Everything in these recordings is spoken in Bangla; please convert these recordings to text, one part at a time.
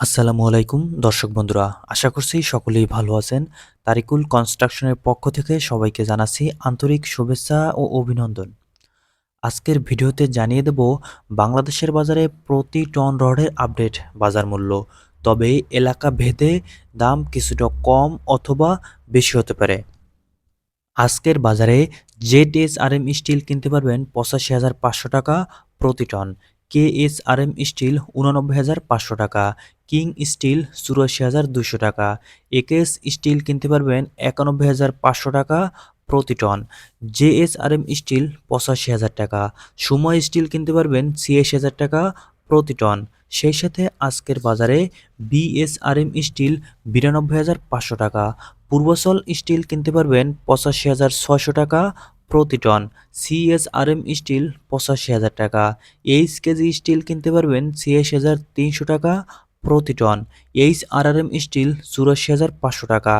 আসসালামু আলাইকুম, দর্শক বন্ধুরা, আশা করছি সকলেই ভালো আছেন। তারিকুল কনস্ট্রাকশনের পক্ষ থেকে সবাইকে জানাচ্ছি আন্তরিক শুভেচ্ছা ও অভিনন্দন। আজকের ভিডিওতে জানিয়ে দেব, বাংলাদেশের বাজারে প্রতি টন রডের আপডেট বাজার মূল্য। তবে এলাকা ভেদে দাম কিছুটা কম অথবা বেশি হতে পারে। আজকের বাজারে Z S R M steel কিনতে পারবেন পঁচাশি হাজার পাঁচশো টাকা প্রতি ton. K S R M steel উনানব্বই হাজার পাঁচশো টাকা, কিং স্টিল চুরাশি হাজার দুশো টাকা, একেএস স্টিল কিনতে পারবেন একানব্বই হাজার পাঁচশো টাকা প্রতি ton J S R M steel পঁচাশি হাজার টাকা, সুমা স্টিল কিনতে পারবেন ছিয়াশি হাজার টাকা প্রতি টন। সেই সাথে আজকের বাজারে বিএসআরএম স্টিল বিরানব্বই হাজার পাঁচশো টাকা, পূর্বচল স্টিল কিনতে পারবেন পঁচাশি হাজার ছয়শো টাকা প্রতি টন সিএসআরএম স্টিল পঁচাশি হাজার টাকা। এইচ কেজি স্টিল কিনতে পারবেন, ছিয়াশি হাজার তিনশো টাকা প্রতি ton H R R M steel চুরাশি হাজার পাঁচশো টাকা।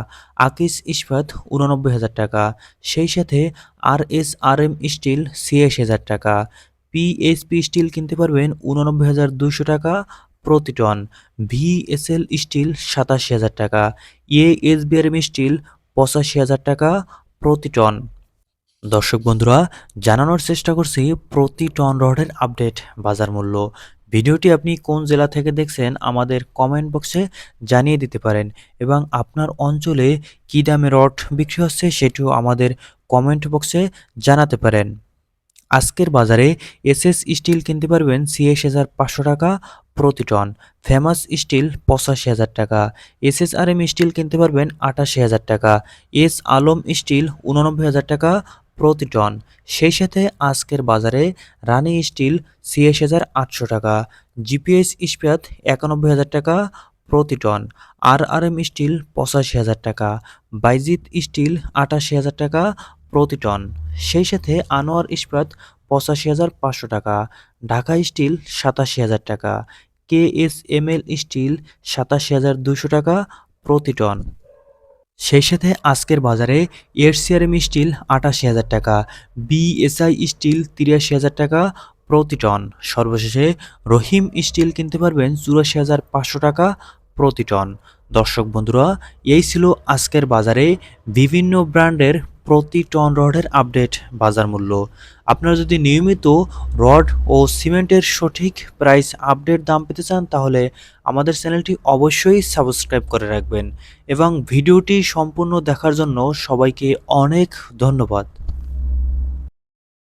আকিস ইস্পাত, উননব্বই হাজার টাকা। সেই সাথে R S R M steel ছিয়াশি হাজার টাকা। পিএসপি স্টিল কিনতে পারবেন, উননব্বই হাজার দুশো টাকা প্রতি টন ভিএসএল স্টিল সাতাশি হাজার টাকা। এ এস বিআরএম স্টিল পঁচাশি হাজার টাকা প্রতি টন দর্শক বন্ধুরা, জানানোর চেষ্টা করছি প্রতি টন রডের আপডেট বাজার মূল্য। ভিডিওটি আপনি কোন জেলা থেকে দেখছেন আমাদের কমেন্ট বক্সে জানিয়ে দিতে পারেন এবং আপনার অঞ্চলে কী দামে রড বিক্রি হচ্ছে সেটিও আমাদের কমেন্ট বক্সে জানাতে পারেন। আজকের বাজারে এসএস স্টিল কিনতে পারবেন ছিয়াশি হাজার পাঁচশো টাকা প্রতি টন, ফেমাস স্টিল পঁচাশি হাজার টাকা, এসএসআরএম স্টিল কিনতে পারবেন আটাশি হাজার টাকা, এস আলম স্টিল উননব্বই হাজার টাকা প্রতি টন সেই সাথে আজকের বাজারে রানি স্টিল ছিয়াশি হাজার আটশো টাকা, জিপিএস ইস্পাত একানব্বই হাজার টাকা প্রতি ton R R M steel পঁচাশি হাজার টাকা বাইজিত স্টিল আটাশি হাজার টাকা প্রতি টন সেই সাথে আনোয়ার ইস্পাত পঁচাশি হাজার পাঁচশো টাকা, ঢাকা স্টিল সাতাশি হাজার টাকা K S M L steel সাতাশি হাজার দুশো টাকা প্রতি টন সেই সাথে আজকের বাজারে এরসিআরএম স্টিল আটাশি হাজার টাকা, বিএসআই স্টিল তিরাশি হাজার টাকা প্রতি টন। সর্বশেষে রহিম স্টিল কিনতে পারবেন চুরাশি হাজার পাঁচশো টাকা প্রতি টন। দর্শক বন্ধুরা, এই ছিল আজকের বাজারে বিভিন্ন ব্র্যান্ডের প্রতি টন রডের আপডেট বাজার মূল্য। আপনারা যদি নিয়মিত রড ও সিমেন্টের সঠিক প্রাইস আপডেট দাম পেতে চান, তাহলে আমাদের চ্যানেলটি অবশ্যই সাবস্ক্রাইব করে রাখবেন। এবং ভিডিওটি সম্পূর্ণ দেখার জন্য সবাইকে অনেক ধন্যবাদ।